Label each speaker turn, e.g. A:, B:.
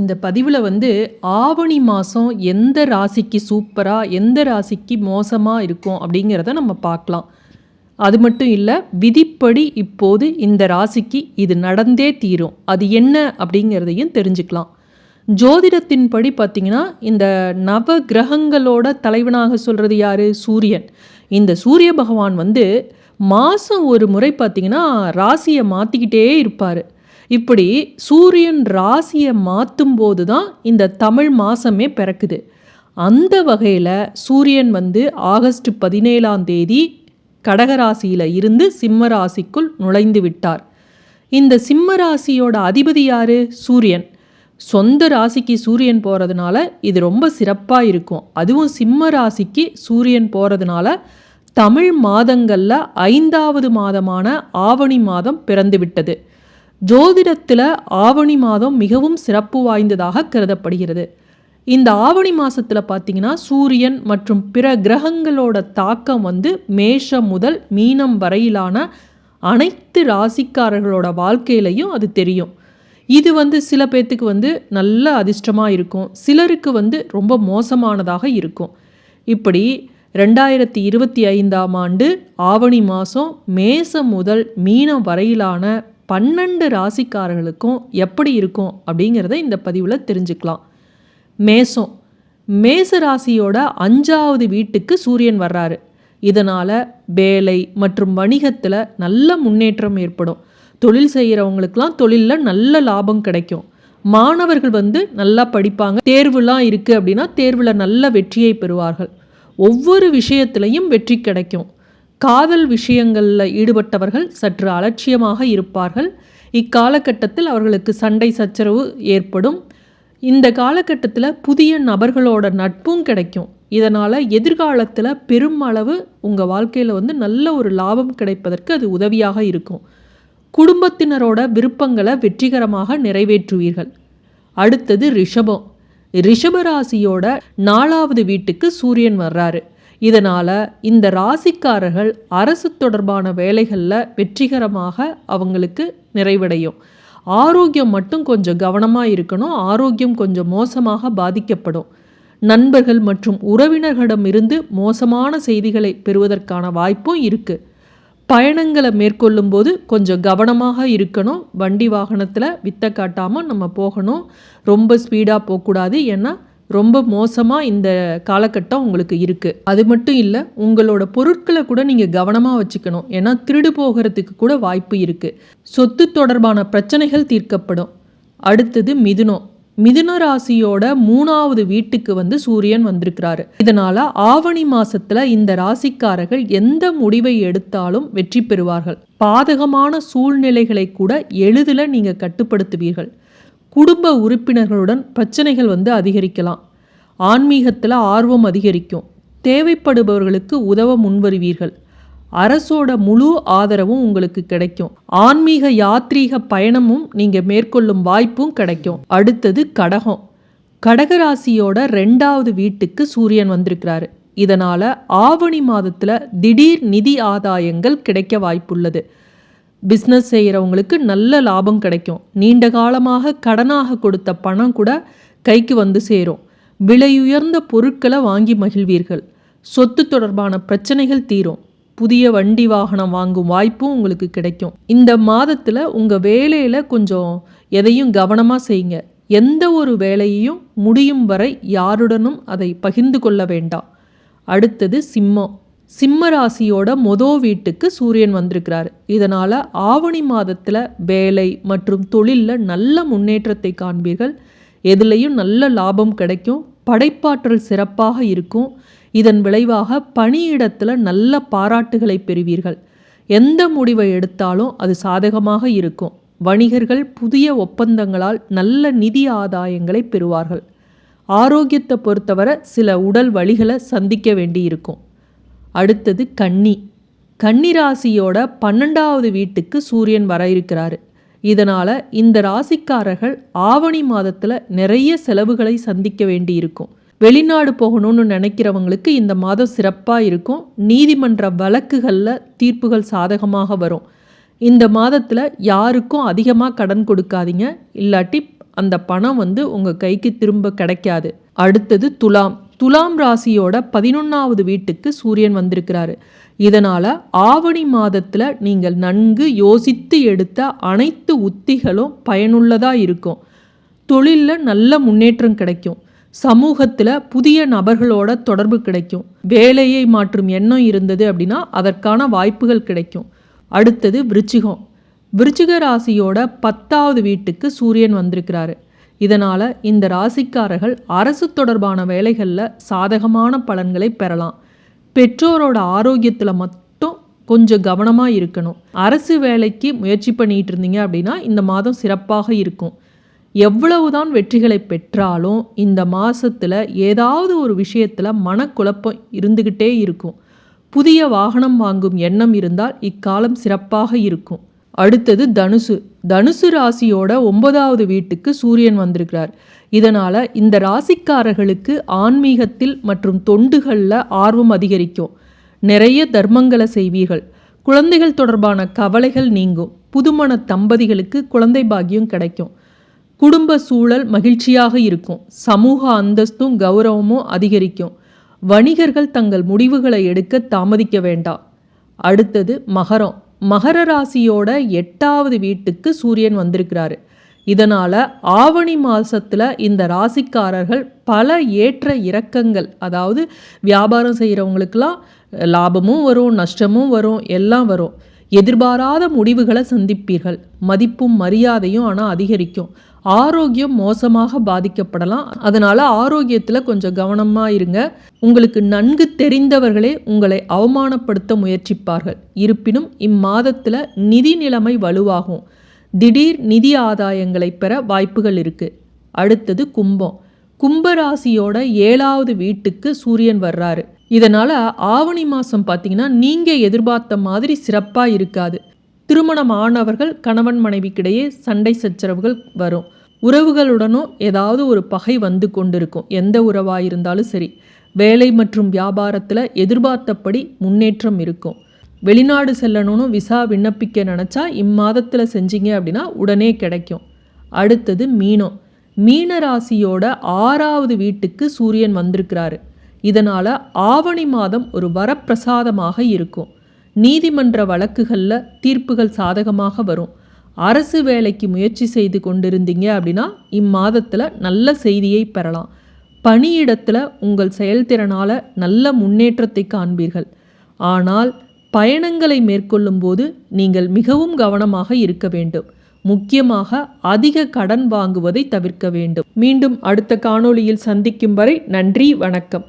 A: இந்த பதிவில் வந்து ஆவணி மாதம் எந்த ராசிக்கு சூப்பராக எந்த ராசிக்கு மோசமாக இருக்கும் அப்படிங்கிறத நம்ம பார்க்கலாம். அது மட்டும் இல்லை விதிப்படி இப்போது இந்த ராசிக்கு இது நடந்தே தீரும். அது என்ன அப்படிங்கிறதையும் தெரிஞ்சுக்கலாம். ஜோதிடத்தின்படி பார்த்திங்கன்னா இந்த நவ கிரகங்களோட தலைவனாக சொல்கிறது யார்? சூரியன். இந்த சூரிய பகவான் வந்து மாதம் ஒரு முறை பார்த்திங்கன்னா ராசியை மாற்றிக்கிட்டே இருப்பார். இப்படி சூரியன் ராசியை மாற்றும் போது தான் இந்த தமிழ் மாதமே பிறக்குது. அந்த வகையில் சூரியன் வந்து ஆகஸ்ட் பதினேழாம் தேதி கடகராசியில் இருந்து சிம்ம ராசிக்குள் நுழைந்து விட்டார். இந்த சிம்ம ராசியோட அதிபதி யார்? சூரியன். சொந்த ராசிக்கு சூரியன் போகிறதுனால இது ரொம்ப சிறப்பாக இருக்கும். அதுவும் சிம்ம ராசிக்கு சூரியன் போகிறதுனால தமிழ் மாதங்களில் ஐந்தாவது மாதமான ஆவணி மாதம் பிறந்துவிட்டது. ஜோதிடத்தில் ஆவணி மாதம் மிகவும் சிறப்பு வாய்ந்ததாக கருதப்படுகிறது. இந்த ஆவணி மாதத்தில் பார்த்தீங்கன்னா சூரியன் மற்றும் பிற கிரகங்களோட தாக்கம் வந்து மேஷம் முதல் மீனம் வரையிலான அனைத்து ராசிக்காரர்களோட வாழ்க்கையிலையும் அது தெரியும். இது வந்து சில பேர்த்துக்கு வந்து நல்ல அதிர்ஷ்டமாக இருக்கும். சிலருக்கு வந்து ரொம்ப மோசமானதாக இருக்கும். இப்படி ரெண்டாயிரத்தி இருபத்தி ஐந்தாம் ஆண்டு ஆவணி மாதம் மேசம் முதல் மீனம் வரையிலான பன்னெண்டு ராசிக்காரர்களுக்கும் எப்படி இருக்கும் அப்படிங்கிறத இந்த பதிவில் தெரிஞ்சுக்கலாம். மேசம். மேச ராசியோட அஞ்சாவது வீட்டுக்கு சூரியன் வர்றாரு. இதனால் வேலை மற்றும் வணிகத்தில் நல்ல முன்னேற்றம் ஏற்படும். தொழில் செய்கிறவங்களுக்கெல்லாம் தொழிலில் நல்ல லாபம் கிடைக்கும். மாணவர்கள் வந்து நல்லா படிப்பாங்க. தேர்வுலாம் இருக்குது அப்படின்னா தேர்வில் நல்ல வெற்றியை பெறுவார்கள். ஒவ்வொரு விஷயத்திலையும் வெற்றி கிடைக்கும். காதல் விஷயங்களில் ஈடுபட்டவர்கள் சற்று அலட்சியமாக இருப்பார்கள். இக்காலகட்டத்தில் அவர்களுக்கு சண்டை சச்சரவு ஏற்படும். இந்த காலகட்டத்தில் புதிய நபர்களோட நட்பும் கிடைக்கும். இதனால் எதிர்காலத்தில் பெருமளவு உங்கள் வாழ்க்கையில் வந்து நல்ல ஒரு லாபம் கிடைப்பதற்கு அது உதவியாக இருக்கும். குடும்பத்தினரோட விருப்பங்களை வெற்றிகரமாக நிறைவேற்றுவீர்கள். அடுத்தது ரிஷபம். ரிஷபராசியோட நாலாவது வீட்டுக்கு சூரியன் வர்றாரு. இதனால் இந்த ராசிக்காரர்கள் அரசு தொடர்பான வேலைகளில் வெற்றிகரமாக அவங்களுக்கு நிறைவடையும். ஆரோக்கியம் மட்டும் கொஞ்சம் கவனமாக இருக்கணும். ஆரோக்கியம் கொஞ்சம் மோசமாக பாதிக்கப்படும். நண்பர்கள் மற்றும் உறவினர்களிடமிருந்து மோசமான செய்திகளை பெறுவதற்கான வாய்ப்பும் இருக்குது பயணங்களை மேற்கொள்ளும் போது கொஞ்சம் கவனமாக இருக்கணும். வண்டி வாகனத்தில் வித்த காட்டாமல் நம்ம போகணும். ரொம்ப ஸ்பீடாக போகக்கூடாது. ஏன்னா ரொம்ப மோசமாக இந்த காலகட்டம் உங்களுக்கு இருக்குது அது மட்டும் இல்லை உங்களோட பொருட்களை கூட நீங்கள் கவனமாக வச்சுக்கணும். ஏன்னா திருடு போகிறதுக்கு கூட வாய்ப்பு இருக்குது சொத்து தொடர்பான பிரச்சனைகள் தீர்க்கப்படும். அடுத்தது மிதுனம் மிதுன ராசியோட மூணாவது வீட்டுக்கு வந்து சூரியன் வந்திருக்கிறாரு. இதனால ஆவணி மாசத்துல இந்த ராசிக்காரர்கள் எந்த முடிவை எடுத்தாலும் வெற்றி பெறுவார்கள். பாதகமான சூழ்நிலைகளை கூட எளிதில் நீங்க கட்டுப்படுத்துவீர்கள். குடும்ப உறுப்பினர்களுடன் பிரச்சனைகள் வந்து அதிகரிக்கலாம். ஆன்மீகத்தில் ஆர்வம் அதிகரிக்கும். தேவைப்படுபவர்களுக்கு உதவ முன்வருவீர்கள். அரசோட முழு ஆதரவும் உங்களுக்கு கிடைக்கும். ஆன்மீக யாத்ரீக பயணமும் நீங்கள் மேற்கொள்ளும் வாய்ப்பும் கிடைக்கும். அடுத்தது கடகம். கடகராசியோட ரெண்டாவது வீட்டுக்கு சூரியன் வந்திருக்கிறாரு. இதனால் ஆவணி மாதத்தில் திடீர் நிதி ஆதாயங்கள் கிடைக்க வாய்ப்புள்ளது. பிஸ்னஸ் செய்கிறவங்களுக்கு நல்ல லாபம் கிடைக்கும். நீண்ட காலமாக கடனாக கொடுத்த பணம் கூட கைக்கு வந்து சேரும். விலையுயர்ந்த பொருட்களை வாங்கி மகிழ்வீர்கள். சொத்து தொடர்பான பிரச்சனைகள் தீரும். புதிய வண்டி வாகனம் வாங்கும் வாய்ப்பும் உங்களுக்கு கிடைக்கும். இந்த மாதத்தில் உங்கள் வேலையில் கொஞ்சம் எதையும் கவனமாக செய்யுங்க. எந்த ஒரு வேலையையும் முடியும் வரை யாருடனும் அதை பகிர்ந்து கொள்ள வேண்டாம். அடுத்தது சிம்மம். சிம்ம ராசியோட மொதோ வீட்டுக்கு சூரியன் வந்திருக்கிறார். இதனால் ஆவணி மாதத்தில் வேலை மற்றும் தொழிலில் நல்ல முன்னேற்றத்தை காண்பீர்கள். எதுலேயும் நல்ல லாபம் கிடைக்கும். படைப்பாற்றல் சிறப்பாக இருக்கும். இதன் விளைவாக பணியிடத்தில் நல்ல பாராட்டுகளை பெறுவீர்கள். எந்த முடிவை எடுத்தாலும் அது சாதகமாக இருக்கும். வணிகர்கள் புதிய ஒப்பந்தங்களால் நல்ல நிதி ஆதாயங்களை பெறுவார்கள். ஆரோக்கியத்தை பொறுத்தவரை சில உடல் வழிகளை சந்திக்க வேண்டியிருக்கும். அடுத்தது கன்னி. கன்னி ராசியோட பன்னெண்டாவது வீட்டுக்கு சூரியன் வர இருக்கிறாரு. இதனால் இந்த ராசிக்காரர்கள் ஆவணி மாதத்தில் நிறைய செலவுகளை சந்திக்க வேண்டியிருக்கும். வெளிநாடு போகணும்னு நினைக்கிறவங்களுக்கு இந்த மாதம் சிறப்பாக இருக்கும். நீதிமன்ற வழக்குகளில் தீர்ப்புகள் சாதகமாக வரும். இந்த மாதத்தில் யாருக்கும் அதிகமாக கடன் கொடுக்காதீங்க. இல்லாட்டி அந்த பணம் வந்து உங்கள் கைக்கு திரும்ப கிடைக்காது. அடுத்தது துலாம். துலாம் ராசியோட பதினொன்றாவது வீட்டுக்கு சூரியன் வந்திருக்கிறாரு. இதனால் ஆவணி மாதத்தில் நீங்கள் நன்கு யோசித்து எடுத்த அனைத்து உத்திகளும் பயனுள்ளதாக இருக்கும். தொழிலில் நல்ல முன்னேற்றம் கிடைக்கும். சமூகத்தில் புதிய நபர்களோட தொடர்பு கிடைக்கும். வேலையை மாற்றும் எண்ணம் இருந்தது அப்படின்னா அதற்கான வாய்ப்புகள் கிடைக்கும். அடுத்தது விருச்சிகம். விருச்சிக ராசியோட பத்தாவது வீட்டுக்கு சூரியன் வந்திருக்கிறாரு. இதனால் இந்த ராசிக்காரர்கள் அரசு தொடர்பான வேலைகளில் சாதகமான பலன்களை பெறலாம். பெற்றோரோட ஆரோக்கியத்தில் மட்டும் கொஞ்சம் கவனமாக இருக்கணும். அரசு வேலைக்கு முயற்சி பண்ணிகிட்டு இருந்தீங்க அப்படின்னா இந்த மாதம் சிறப்பாக இருக்கும். எவ்வளவுதான் வெற்றிகளை பெற்றாலும் இந்த மாதத்தில் ஏதாவது ஒரு விஷயத்தில் மனக்குழப்பம் இருந்துக்கிட்டே இருக்கும். புதிய வாகனம் வாங்கும் எண்ணம் இருந்தால் இக்காலம் சிறப்பாக இருக்கும். அடுத்தது தனுசு. தனுசு ராசியோட ஒன்பதாவது வீட்டுக்கு சூரியன் வந்திருக்கிறார். இதனால் இந்த ராசிக்காரர்களுக்கு ஆன்மீகத்தில் மற்றும் தொண்டுகளில் ஆர்வம் அதிகரிக்கும். நிறைய தர்மங்களை செய்வீர்கள். குழந்தைகள் தொடர்பான கவலைகள் நீங்கும். புதுமண தம்பதிகளுக்கு குழந்தை பாக்கியம் கிடைக்கும். குடும்ப சூழல் மகிழ்ச்சியாக இருக்கும். சமூக அந்தஸ்தும் கௌரவமும் அதிகரிக்கும். வணிகர்கள் தங்கள் முடிவுகளை எடுக்க தாமதிக்க வேண்டாம். அடுத்தது மகரம். மகர ராசியோட எட்டாவது வீட்டுக்கு சூரியன் வந்திருக்கிறாரு. இதனால் ஆவணி மாதத்தில் இந்த ராசிக்காரர்கள் பல ஏற்ற இறக்கங்கள் அதாவது வியாபாரம் செய்கிறவங்களுக்கெல்லாம் லாபமும் வரும் நஷ்டமும் வரும் எல்லாம் வரும். எதிர்பாராத முடிவுகளை சந்திப்பீர்கள். மதிப்பும் மரியாதையும் ஆனால் அதிகரிக்கும். ஆரோக்கியம் மோசமாக பாதிக்கப்படலாம். அதனால் ஆரோக்கியத்தில் கொஞ்சம் கவனமாக இருங்க. உங்களுக்கு நன்கு தெரிந்தவர்களே உங்களை அவமானப்படுத்த முயற்சிப்பார்கள். இருப்பினும் இம்மாதத்தில் நிதி நிலைமை வலுவாகும். திடீர் நிதி ஆதாயங்களை பெற வாய்ப்புகள் இருக்குது அடுத்தது கும்பம். கும்பராசியோட ஏழாவது வீட்டுக்கு சூரியன் வர்றாரு. இதனால் ஆவணி மாதம் பார்த்தீங்கன்னா நீங்கள் எதிர்பார்த்த மாதிரி சிறப்பாக இருக்காது. திருமணம் ஆனவர்கள் கணவன் மனைவிக்கிடையே சண்டை சச்சரவுகள் வரும். உறவுகளுடனும் ஏதாவது ஒரு பகை வந்து கொண்டிருக்கும். எந்த உறவாக இருந்தாலும் சரி. வேலை மற்றும் வியாபாரத்தில் எதிர்பார்த்தபடி முன்னேற்றம் இருக்கும். வெளிநாடு செல்லணும்னு விசா விண்ணப்பிக்க நினச்சா இம்மாதத்தில் செஞ்சீங்க அப்படின்னா உடனே கிடைக்கும். அடுத்தது மீனம். மீன ராசியோட ஆறாவது வீட்டுக்கு சூரியன் வந்திருக்கிறாரு. இதனால் ஆவணி மாதம் ஒரு வரப்பிரசாதமாக இருக்கும். நீதிமன்ற வழக்குகளில் தீர்ப்புகள் சாதகமாக வரும். அரசு வேலைக்கு முயற்சி செய்து கொண்டிருந்தீங்க அப்படின்னா இம்மாதத்தில் நல்ல செய்தியை பெறலாம். பணியிடத்தில் உங்கள் செயல்திறனால் நல்ல முன்னேற்றத்தை காண்பீர்கள். ஆனால் பயணங்களை மேற்கொள்ளும் போது நீங்கள் மிகவும் கவனமாக இருக்க வேண்டும். முக்கியமாக அதிக கடன் வாங்குவதை தவிர்க்க வேண்டும். மீண்டும் அடுத்த காணொளியில் சந்திக்கும் வரை நன்றி வணக்கம்.